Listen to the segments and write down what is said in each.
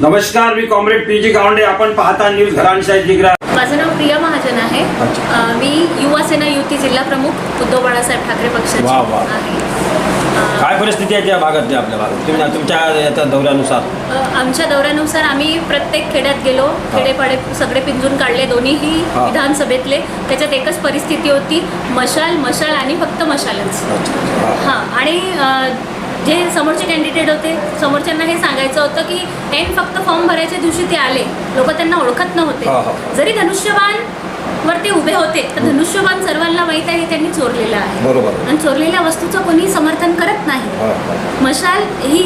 नमस्कार मी comrade P G Gawande. आपण पाहता न्यूज घरांशाही जिग्रा. माझं नाव प्रिया महाजन आहे. अ, मी युवा सेना युती जिल्हा प्रमुख उद्धव बाळासाहेब ठाकरे पक्षाची वा, वा. आहे. अ, काय परिस्थिती आहे त्या भागातली आपल्या भागात? तुम्ही तुमच्या याच्या दौऱ्यानुसार. अ, आमच्या दौऱ्यानुसार आम्ही प्रत्येक खेड्यात गेलो. खेडेपाडे सगळे पिंजून काढले दोन्हीही हा. विधानसभेतले. त्याच्यात एकच परिस्थिती होती मशाल मशाल आणि फक्त मशालच. हां. आणि अ, जे समोरचे कॅन्डिडेट होते समोरच्यांना हे सांगायचं होतं की एन फक्त फॉर्म भरायच्या दिवशी ते आले. लोक त्यांना ओळखत. नव्हते. जरी धनुष्यबाण वरती उभे होते तर धनुष्यबाण सर्वांना माहीत आहे त्यांनी चोरलेलं आहे. बरोबर. आणि चोरलेल्या वस्तूचं कोणी समर्थन करत नाही. मशाल ही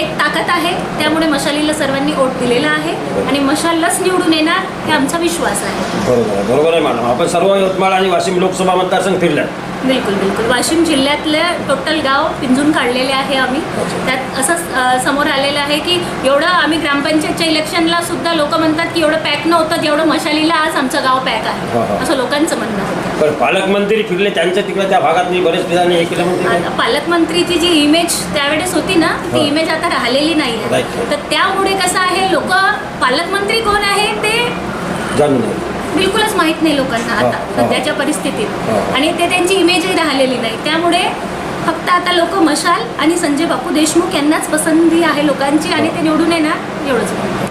एक ताकद आहे. त्यामुळे मशालीला सर्वांनी वोट दिलेला आहे. आणि मशाललाच निवडून येणार हे आमचा विश्वास आहे. बरोबर आहे बरोबर आहे मॅडम. आपण सर्व यवतमाळ आणि वाशिम लोकसभा मतदारसंघ फिरल्यात. बिलकुल बिलकुल. वाशिम जिल्ह्यातले टोटल गाव पिंजून काढलेले आहे आम्ही. त्यात असं समोर आलेलं आहे की एवढं आम्ही ग्रामपंचायतच्या इलेक्शनला सुद्धा लोक म्हणतात की एवढं पॅक नव्हतं जेवढं मशालीला आज आमचं गाव पॅक आहे. असं लोकांचं म्हणणं पण पालकमंत्री फिरले त्यांच्या तिकडे त्या भागात मी बरेच ठिकाणी हे केलं म्हणते आता पालकमंत्रीची जी इमेज त्यावेळेस होती ना ती हा. इमेज आता राहिलेली नाही आहे Right. तर त्यामुळे कसं आहे लोक पालकमंत्री कोण आहे ते जाणून बिलकुलच माहीत नाही लोकांना हा, आता हा. सध्याच्या परिस्थितीत. आणि ते त्यांची इमेजही राहिलेली नाही त्यामुळे फक्त आता लोक मशाल आणि संजय बापू देशमुख यांनाच पसंती आहे लोकांची आणि ते निवडून येणार एवढंच